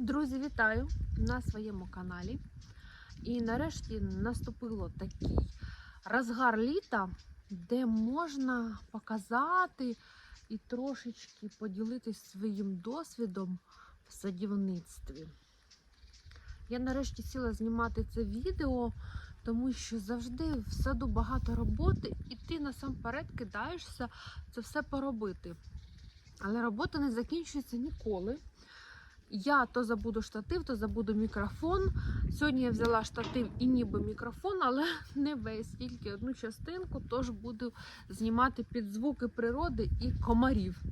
Друзі, вітаю на своєму каналі. І нарешті наступило такий розгар літа, де можна показати і трошечки поділитись своїм досвідом в садівництві. Я нарешті сіла знімати це відео, тому що завжди в саду багато роботи, і ти насамперед кидаєшся це все поробити. Але робота не закінчується ніколи. Я то забуду штатив, то забуду мікрофон. Сьогодні я взяла штатив і ніби мікрофон, але не весь, тільки одну частинку, тож буду знімати під звуки природи і комарів.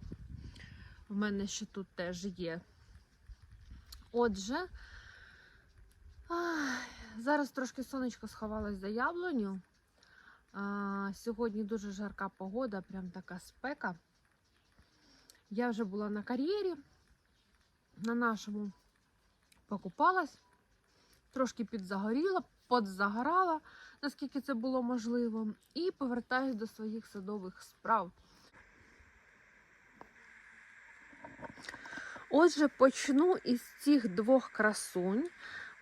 У мене ще тут теж є. Отже, зараз трошки сонечко сховалось за яблуню. Сьогодні дуже жарка погода, прям така спека. Я вже була на кар'єрі на нашому покупалась, трошки підзагоріла, подзагорала, наскільки це було можливо, і повертаюсь до своїх садових справ. Отже, почну із цих двох красунь.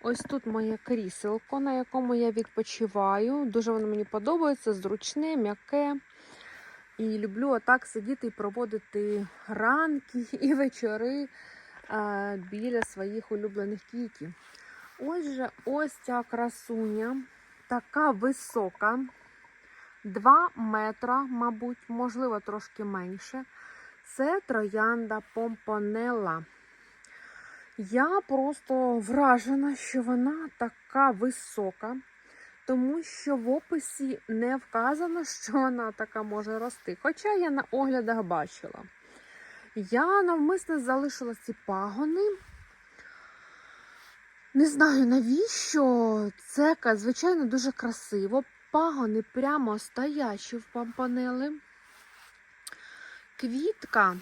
Ось тут моє кріселко, на якому я відпочиваю. Дуже воно мені подобається, зручне, м'яке. І люблю отак сидіти і проводити ранки і вечори біля своїх улюблених квітів. Отже, ось ця красуня, така висока, 2 метра, мабуть, можливо, трошки менше. Це троянда помпонелла. Я просто вражена, що вона така висока, тому що в описі не вказано, що вона така може рости. Хоча я на оглядах бачила. Я навмисно залишила ці пагони. Не знаю навіщо. Це, звичайно, дуже красиво. Пагони прямо стоячі в пампанели. Квітка,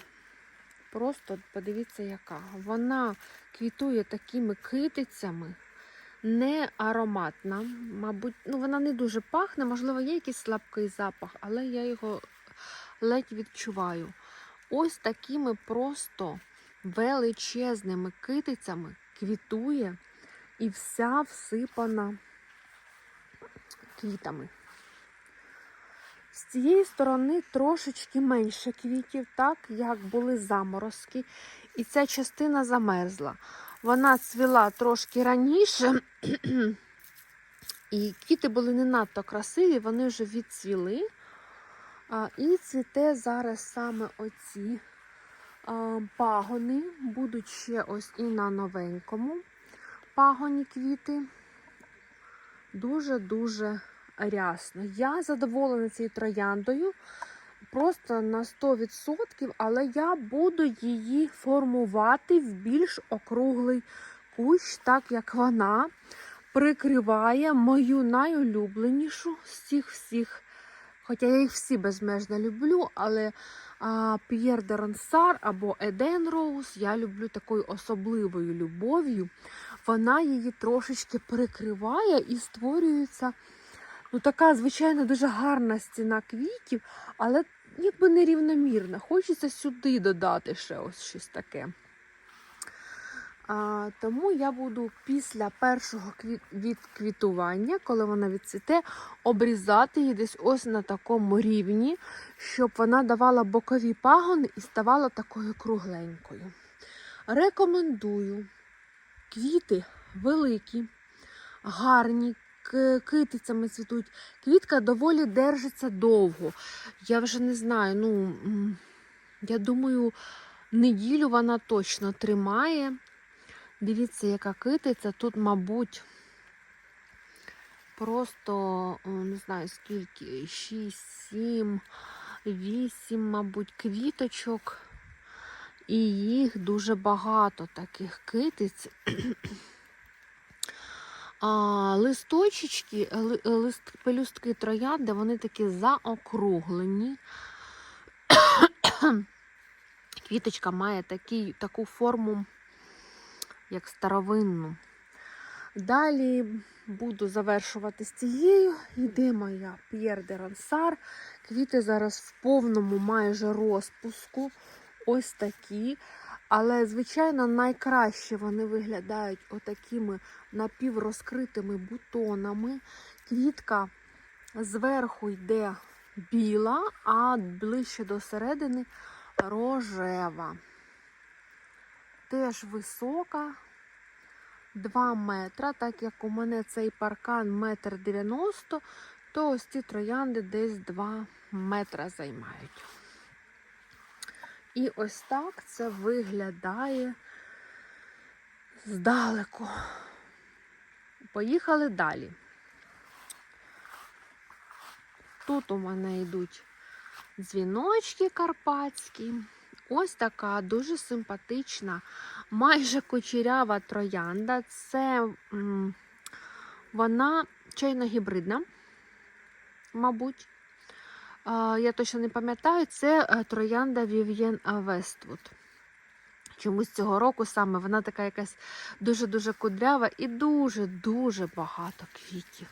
просто подивіться, яка. Вона квітує такими китицями, не ароматна. Мабуть, ну вона не дуже пахне, можливо, є якийсь слабкий запах, але я його ледь відчуваю. Ось такими просто величезними китицями квітує і вся всипана квітами. З цієї сторони трошечки менше квітів, так як були заморозки, і ця частина замерзла. Вона цвіла трошки раніше, і квіти були не надто красиві, вони вже відцвіли. А, І цвіте зараз саме оці а, пагони, будуть ще ось і на новенькому пагоні квіти. Дуже-дуже рясно. Я задоволена цією трояндою просто на 100%, але я буду її формувати в більш округлий кущ, так як вона прикриває мою найулюбленішу з цих всіх. Хоча я їх всі безмежно люблю, але а, П'єр де Рансар або Еден Роуз я люблю такою особливою любов'ю. Вона її трошечки прикриває і створюється ну, така, звичайно, дуже гарна стіна квітів, але якби нерівномірна. Хочеться сюди додати ще ось щось таке. А, Тому я буду після першого квіт... відквітування, коли вона відцвіте, обрізати її десь ось на такому рівні, щоб вона давала бокові пагони і ставала такою кругленькою. Рекомендую квіти великі, гарні, китицями цвітуть. Квітка доволі держиться довго. Я вже не знаю, ну, я думаю, неділю вона точно тримає. Дивіться, яка китиця. Тут, мабуть, просто, не знаю, скільки, 6, 7, 8, мабуть, квіточок. І їх дуже багато таких китиць. А, Листочечки, лист, пелюстки троянди, вони такі заокруглені. Квіточка має такий, таку форму як старовинну. Далі буду завершувати з цією. Йде моя П'єр де Рансар. Квіти зараз в повному майже розпуску. Ось такі. Але, звичайно, найкраще вони виглядають отакими напіврозкритими бутонами. Квітка зверху йде біла, а ближче до середини рожева. Теж висока, 2 метра, так як у мене цей паркан метр 90, то ось ці троянди десь 2 метра займають. І ось так це виглядає здалеку. Поїхали далі. Тут у мене йдуть дзвіночки карпатські. Ось така дуже симпатична, майже кучерява троянда. Це м, вона чайно-гібридна, мабуть. А, я точно не пам'ятаю, це е, троянда Вів'єн Вествуд. Чомусь цього року саме вона така якась дуже-дуже кудрява і дуже-дуже багато квітів.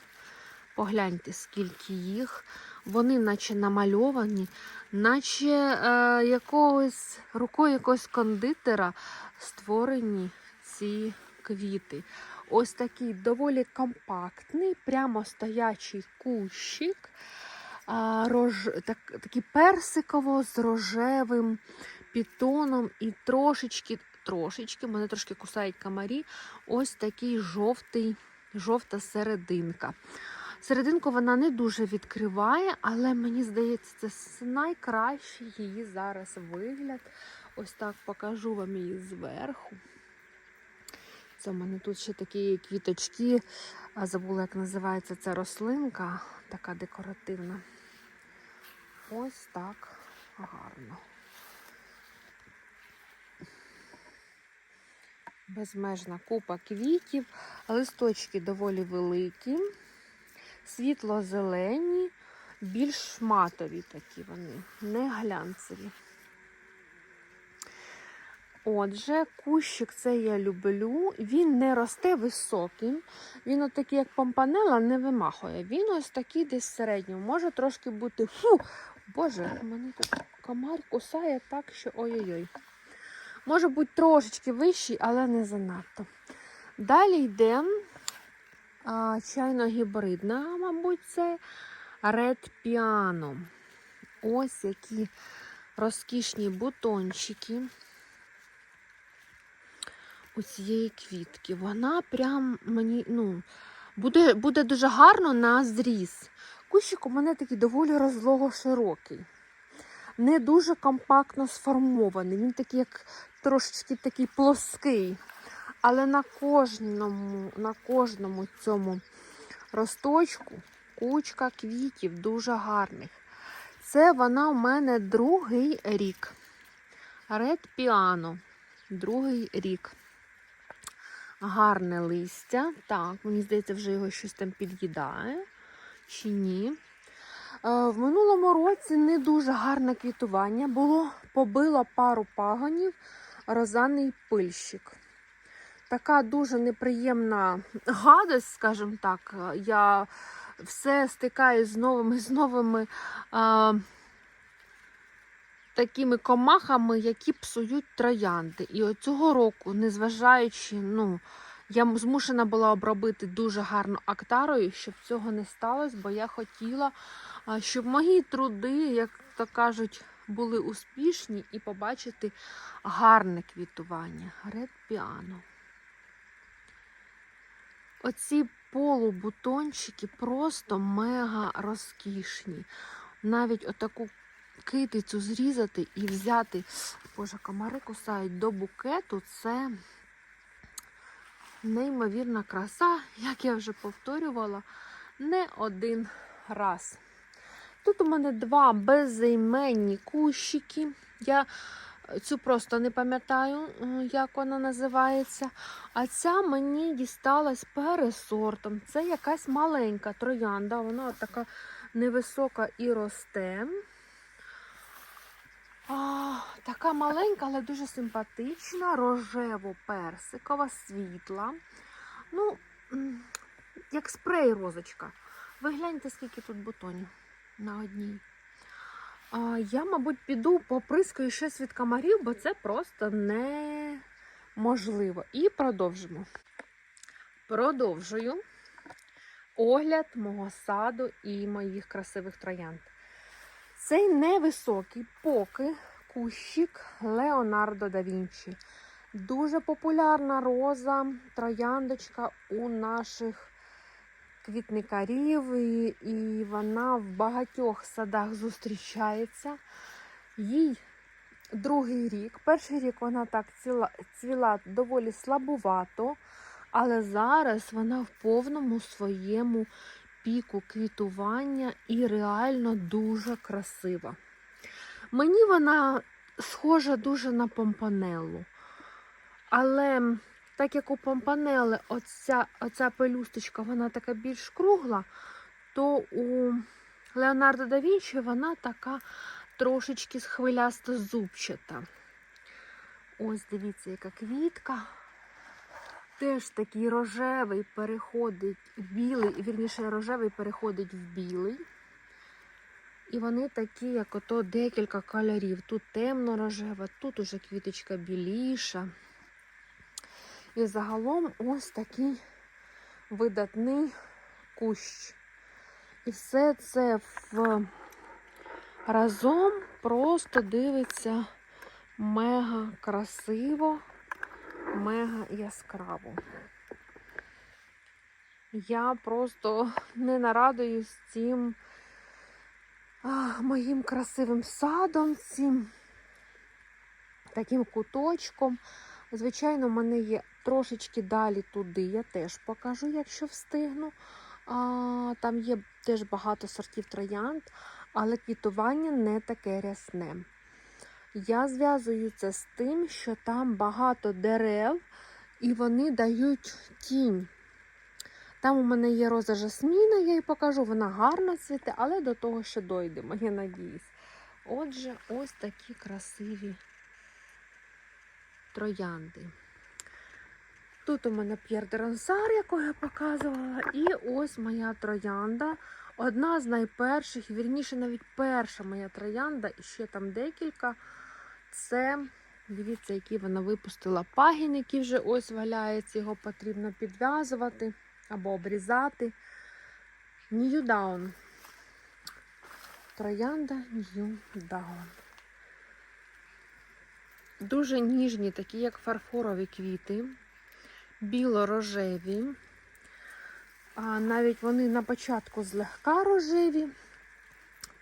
Погляньте, скільки їх. Вони наче намальовані, наче е, якогось рукою якогось кондитера створені ці квіти. Ось такий доволі компактний, прямо стоячий кущик, а, рож, так, такий персиково з рожевим пітоном і трошечки, трошечки, мене трошки кусають комарі, ось такий жовтий, жовта серединка. Серединку вона не дуже відкриває, але мені здається, це найкращий її зараз вигляд. Ось так покажу вам її зверху. Це в мене тут ще такі квіточки. Забула, як називається ця рослинка, така декоративна. Ось так гарно. Безмежна купа квітів, листочки доволі великі, світло-зелені, більш матові такі вони, не глянцеві. Отже, кущик це я люблю. Він не росте високим. Він отакий, як помпанела, не вимахує. Він ось такий десь середньому. Може трошки бути. Фу! Боже, мене тут комар кусає так, що ой-ой-ой. Може бути трошечки вищий, але не занадто. Далі йде а, чайно-гібридна, мабуть, це Red Piano. Ось які розкішні бутончики у цієї квітки. Вона прям мені, ну, буде, буде дуже гарно на зріз. Кущик у мене такий доволі розлого широкий. Не дуже компактно сформований. Він такий, як трошечки такий плоский. Але на кожному, на кожному цьому росточку кучка квітів дуже гарних. Це вона у мене другий рік. Red Piano. Другий рік. Гарне листя. Так, мені здається, вже його щось там під'їдає. Чи ні? Е, В минулому році не дуже гарне квітування. Було побило пару пагонів розаний пильщик. Така дуже неприємна гадость, скажімо так. Я все стикаюсь з новими з новими а, такими комахами, які псують троянди. І от цього року, незважаючи, ну, я змушена була обробити дуже гарно актарою, щоб цього не сталося, бо я хотіла, щоб мої труди, як то кажуть, були успішні і побачити гарне квітування. Red Piano. Оці полубутончики просто мега розкішні. Навіть отаку китицю зрізати і взяти, боже, комари кусають до букету, це неймовірна краса, як я вже повторювала, не один раз. Тут у мене два безіменні кущики. Я цю просто не пам'ятаю, е, як вона називається. А ця мені дісталась пересортом. Це якась маленька троянда, вона така невисока і росте. А, така маленька, але дуже симпатична, рожево-персикова, світла. Ну, як спрей розочка. Ви гляньте, скільки тут бутонів на одній. Я, мабуть, піду поприскаю щось від комарів, бо це просто неможливо. І продовжимо. Продовжую огляд мого саду і моїх красивих троянд. Цей невисокий поки кущик Леонардо да Вінчі. Дуже популярна роза, трояндочка у наших квітникарів, і, і вона в багатьох садах зустрічається. Їй другий рік. Перший рік вона так ціла, цвіла доволі слабувато, але зараз вона в повному своєму піку квітування і реально дуже красива. Мені вона схожа дуже на помпанеллу. Але так як у помпанели оця, оця пелюсточка вона така більш кругла, то у Леонардо да Вінчі вона така трошечки хвилясто зубчата. Ось дивіться, яка квітка. Теж такий рожевий переходить в білий, вірніше, рожевий переходить в білий. І вони такі, як ото декілька кольорів. Тут темно-рожева, тут уже квіточка біліша. І загалом ось такий видатний кущ. І все це в разом просто дивиться мега красиво, мега яскраво. Я просто не нарадуюсь цим моїм красивим садом, цим таким куточком. Звичайно, в мене є трошечки далі туди, я теж покажу, якщо встигну. А, Там є теж багато сортів троянд, але квітування не таке рясне. Я зв'язую це з тим, що там багато дерев і вони дають тінь. Там у мене є роза жасміна, я їй покажу, вона гарно цвіте, але до того ще дойдемо, я надіюсь. Отже, ось такі красиві троянди. Тут у мене П'єр де Ронсар, якого я показувала, і ось моя троянда. Одна з найперших, вірніше, навіть перша моя троянда, і ще там декілька. Це, дивіться, які вона випустила пагін, який вже ось валяється, його потрібно підв'язувати або обрізати. New Down. Троянда New Down. Дуже ніжні, такі, як фарфорові квіти, біло-рожеві. А навіть вони на початку злегка рожеві,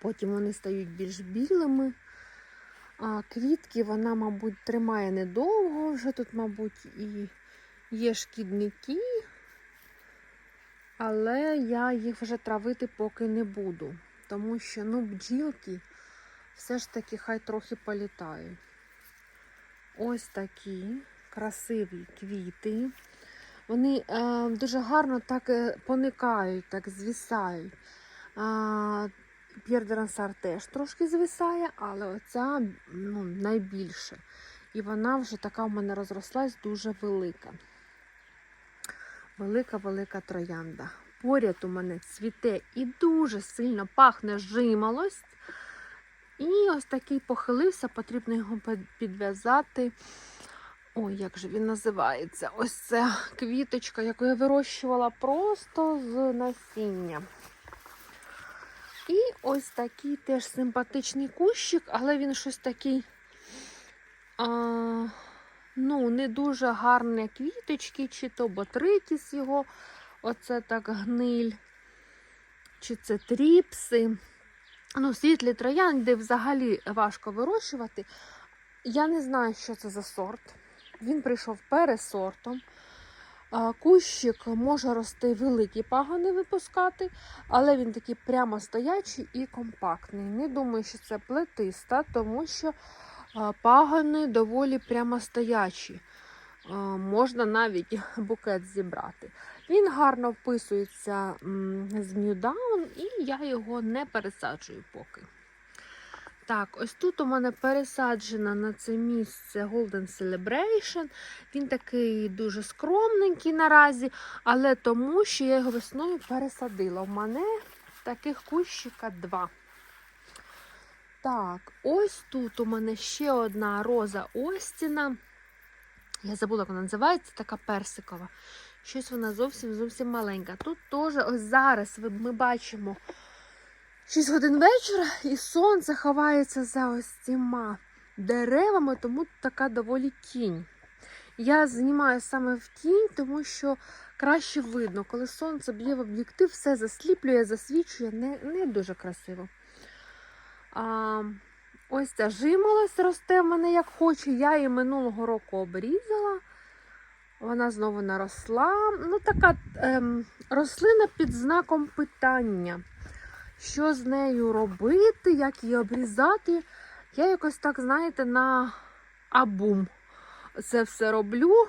потім вони стають більш білими. А квітки вона, мабуть, тримає недовго. Вже тут, мабуть, і є шкідники, але я їх вже травити поки не буду, тому що ну, бджілки все ж таки хай трохи політають. Ось такі красиві квіти. Вони е, дуже гарно так е, поникають, так звісають. Е, П'єр де теж трошки звисає, але оця ну, найбільше. І вона вже така в мене розрослась дуже велика. Велика-велика троянда. Поряд у мене цвіте і дуже сильно пахне жимолость. І ось такий похилився, потрібно його підв'язати. Ой, як же він називається? Ось ця квіточка, яку я вирощувала просто з насіння. І ось такий теж симпатичний кущик, але він щось такий, а, ну, не дуже гарні квіточки, чи то ботрикіс його, оце так гниль, чи це тріпси. Ну, світлі троянди взагалі важко вирощувати. Я не знаю, що це за сорт. Він прийшов пересортом. Кущик може рости великі пагони випускати, але він такий прямо стоячий і компактний. Не думаю, що це плетиста, тому що пагони доволі прямо стоячі. Можна навіть букет зібрати. Він гарно вписується з Down, і я його не пересаджую поки. Так, ось тут у мене пересаджена на це місце Golden Celebration. Він такий дуже скромненький наразі, але тому, що я його весною пересадила. У мене таких кущика два. Так, ось тут у мене ще одна роза Остіна. Я забула, як вона називається, така персикова. Щось вона зовсім зовсім маленька. Тут теж ось зараз ми бачимо 6 годин вечора, і сонце ховається за ось цими деревами, тому така доволі тінь. Я знімаю саме в тінь, тому що краще видно, коли сонце б'є в об'єктив, все засліплює, засвічує, не, не дуже красиво. А, ось ця жимолость росте в мене як хоче. Я її минулого року обрізала. Вона знову наросла. Ну, така ем, рослина під знаком питання. Що з нею робити, як її обрізати. Я якось так, знаєте, на абум це все роблю,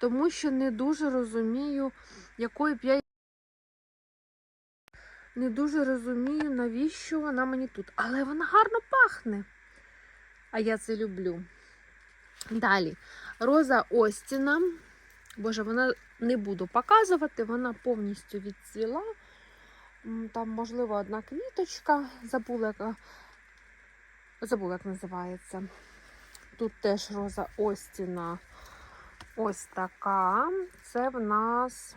тому що не дуже розумію, якої б я не дуже розумію, навіщо вона мені тут. Але вона гарно пахне. А я це люблю. Далі, роза Остіна. Боже, вона не буду показувати, вона повністю відцвіла. Там, можливо, одна квіточка. Забула. Забула, як називається. Тут теж роза Остіна. Ось така. Це в нас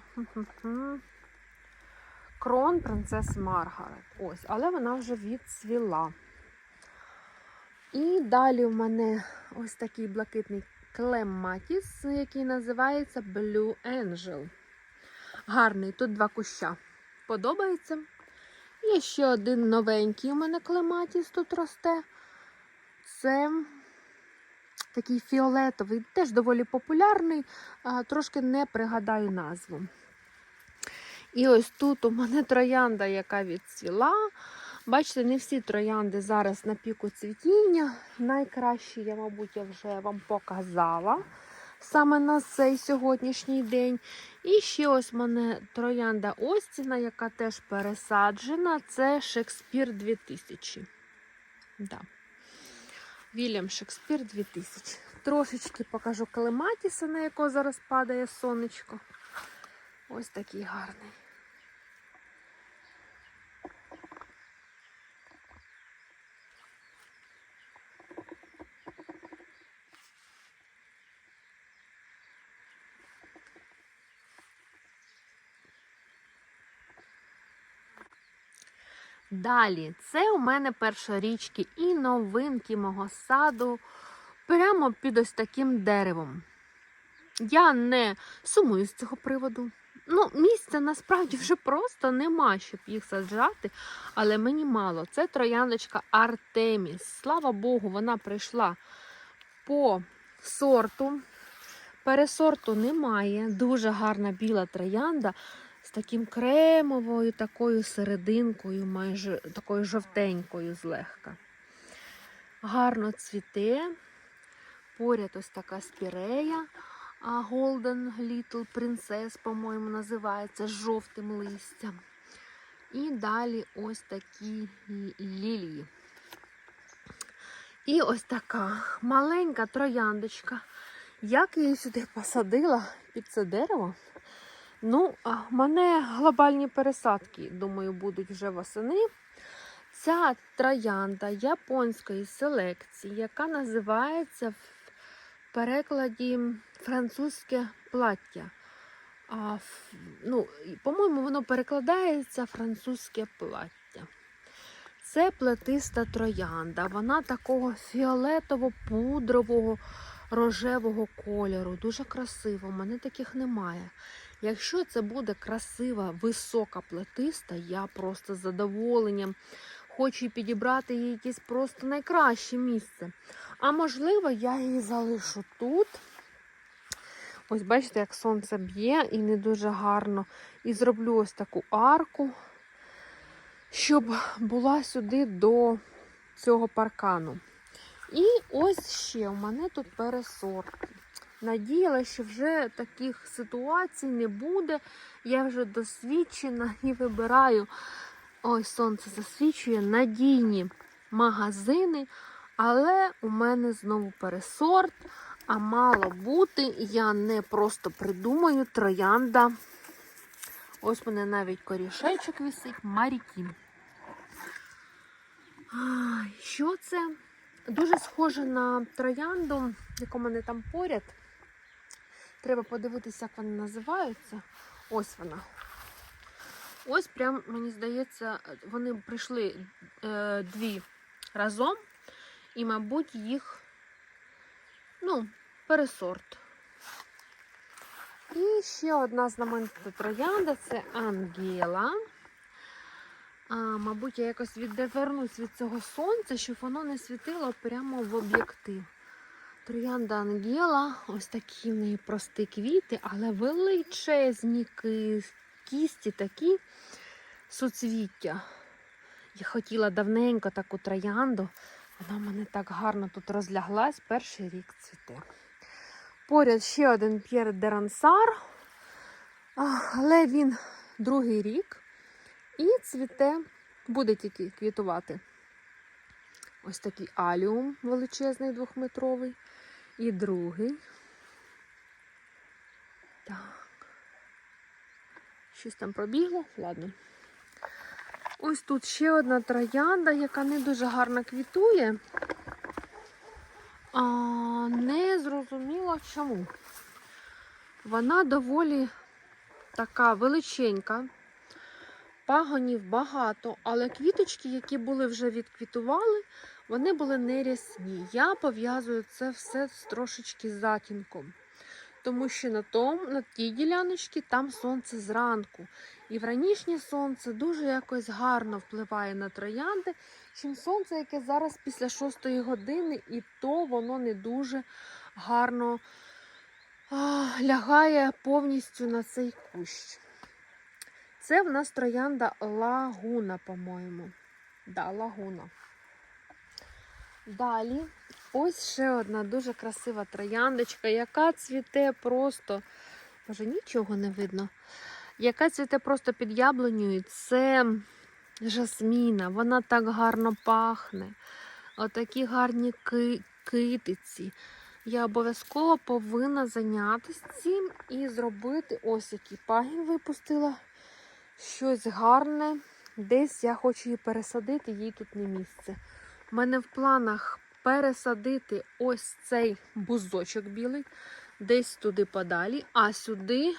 крон принцес Маргарет. Ось, але вона вже відцвіла. І далі в мене ось такий блакитний клематіс, який називається Blue Angel. Гарний, тут два куща. Подобається. Є ще один новенький у мене клематіс тут росте. Це такий фіолетовий, теж доволі популярний, трошки не пригадаю назву. І ось тут у мене троянда, яка відцвіла. Бачите, не всі троянди зараз на піку цвітіння. Найкращі, я, мабуть, вже вам показала саме на цей сьогоднішній день. І ще ось мене троянда Остіна, яка теж пересаджена. Це Шекспір 2000. Да. Вільям Шекспір 2000. Трошечки покажу клематіса, на якого зараз падає сонечко. Ось такий гарний. Далі, це у мене першорічки і новинки мого саду прямо під ось таким деревом. Я не сумую з цього приводу. Ну, місця насправді вже просто нема, щоб їх саджати, але мені мало. Це трояндочка Артеміс. Слава Богу, вона прийшла по сорту. Пересорту немає. Дуже гарна біла троянда з таким кремовою такою серединкою, майже такою жовтенькою злегка. Гарно цвіте. Поряд ось така спірея. А Golden Little Princess, по-моєму, називається з жовтим листям. І далі ось такі лілії. І ось така маленька трояндочка. Як я її сюди посадила під це дерево? Ну, в мене глобальні пересадки, думаю, будуть вже восени. Ця троянда японської селекції, яка називається в перекладі французьке плаття. А, ну, по-моєму, воно перекладається французьке плаття. Це плетиста троянда. Вона такого фіолетово-пудрового рожевого кольору. Дуже красиво. У мене таких немає. Якщо це буде красива, висока плетиста, я просто з задоволенням хочу підібрати їй якесь просто найкраще місце. А можливо, я її залишу тут. Ось бачите, як сонце б'є і не дуже гарно. І зроблю ось таку арку, щоб була сюди до цього паркану. І ось ще у мене тут пересорт. Надіялася, що вже таких ситуацій не буде. Я вже досвідчена і вибираю. Ой, сонце засвічує надійні магазини. Але у мене знову пересорт. А мало бути, я не просто придумаю троянда. Ось мене навіть корішечок висить, Марікін. Що це? Дуже схоже на троянду, яка у мене там поряд. Треба подивитися, як вони називаються. Ось вона. Ось прям, мені здається, вони прийшли е, дві разом, і, мабуть, їх ну, пересорт. І ще одна знаменита троянда це Ангела. А, мабуть, я якось відвернусь від цього сонця, щоб воно не світило прямо в об'єктив. Троянда Ангела, ось такі в неї прості квіти, але величезні кісті такі суцвіття. Я хотіла давненько таку троянду. Вона в мене так гарно тут розляглась, перший рік цвіте. Поряд ще один П'єр де Рансар, а, але він другий рік і цвіте, буде тільки квітувати. Ось такий аліум величезний двохметровий. І другий. Так. Щось там пробігло? Ладно. Ось тут ще одна троянда, яка не дуже гарно квітує. А, не зрозуміло чому. Вона доволі така величенька. Пагонів багато, але квіточки, які були вже відквітували, вони були не рясні. Я пов'язую це все з трошечки затінком. Тому що на, том, на тій діляночці там сонце зранку. І вранішнє сонце дуже якось гарно впливає на троянди, чим сонце, яке зараз після 6 години, і то воно не дуже гарно а, лягає повністю на цей кущ. Це в нас троянда лагуна, по-моєму. Да, лагуна. Далі ось ще одна дуже красива трояндочка, яка цвіте просто, може, нічого не видно. Яка цвіте просто під яблунею. Це жасміна. Вона так гарно пахне. Отакі гарні ки- китиці. Я обов'язково повинна зайнятися цим і зробити ось який пагін випустила. Щось гарне. Десь я хочу її пересадити, їй тут не місце. У мене в планах пересадити ось цей бузочок білий, десь туди подалі, а сюди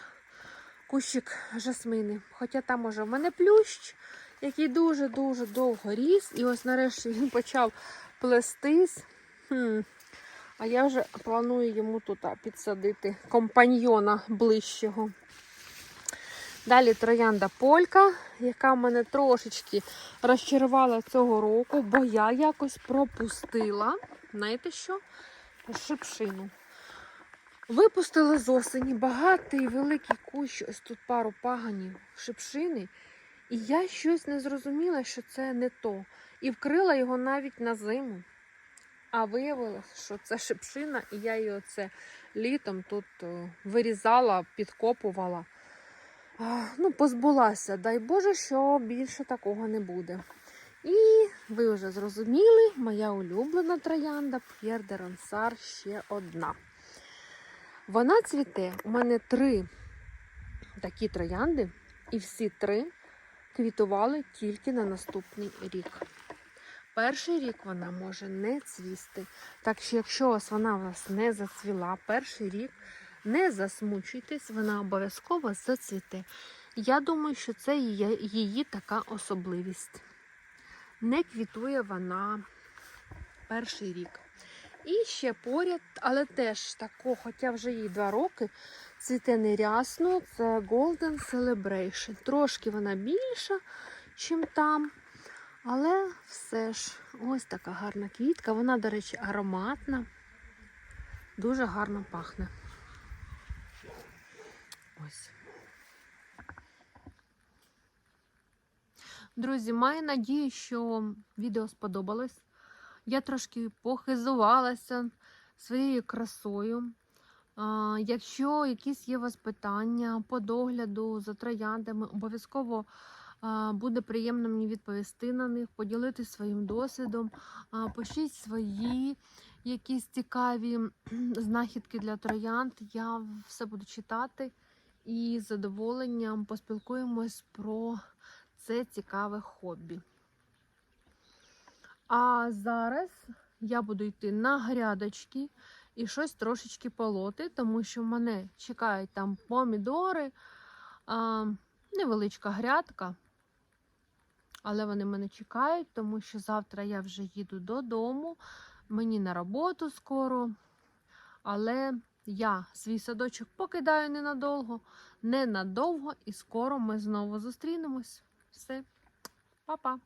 кущик жасмини. Хоча там уже в мене плющ, який дуже-дуже довго ріс. І ось нарешті він почав плестись. Хм. А я вже планую йому тут підсадити компаньйона ближчого. Далі троянда полька, яка мене трошечки розчарувала цього року, бо я якось пропустила, знаєте що? Шипшину. Випустила з осені багатий великий кущ, ось тут пару паганів шипшини. І я щось не зрозуміла, що це не то. І вкрила його навіть на зиму. А виявилось, що це шипшина, і я її оце літом тут вирізала, підкопувала. Ну, позбулася. Дай Боже, що більше такого не буде. І ви вже зрозуміли, моя улюблена троянда П'єр де Рансар ще одна. Вона цвіте. У мене три такі троянди, і всі три квітували тільки на наступний рік. Перший рік вона може не цвісти. Так що, якщо вас вона у вас не зацвіла, перший рік не засмучуйтесь, вона обов'язково зацвіте. Я думаю, що це її, її така особливість. Не квітує вона перший рік. І ще поряд, але теж тако, хоча вже їй два роки, цвіте нерясно, це Golden Celebration. Трошки вона більша, ніж там. Але все ж ось така гарна квітка. Вона, до речі, ароматна, дуже гарно пахне. Ось. Друзі, маю надію, що відео сподобалось. Я трошки похизувалася своєю красою. Якщо якісь є у вас питання по догляду за трояндами, обов'язково буде приємно мені відповісти на них, поділитися своїм досвідом, пишіть свої якісь цікаві знахідки для троянд. Я все буду читати і з задоволенням поспілкуємось про це цікаве хобі. А зараз я буду йти на грядочки і щось трошечки полоти, тому що мене чекають там помідори, а, невеличка грядка. Але вони мене чекають, тому що завтра я вже їду додому, мені на роботу скоро. Але я свій садочок покидаю ненадовго, ненадовго, і скоро ми знову зустрінемось. Все, па-па!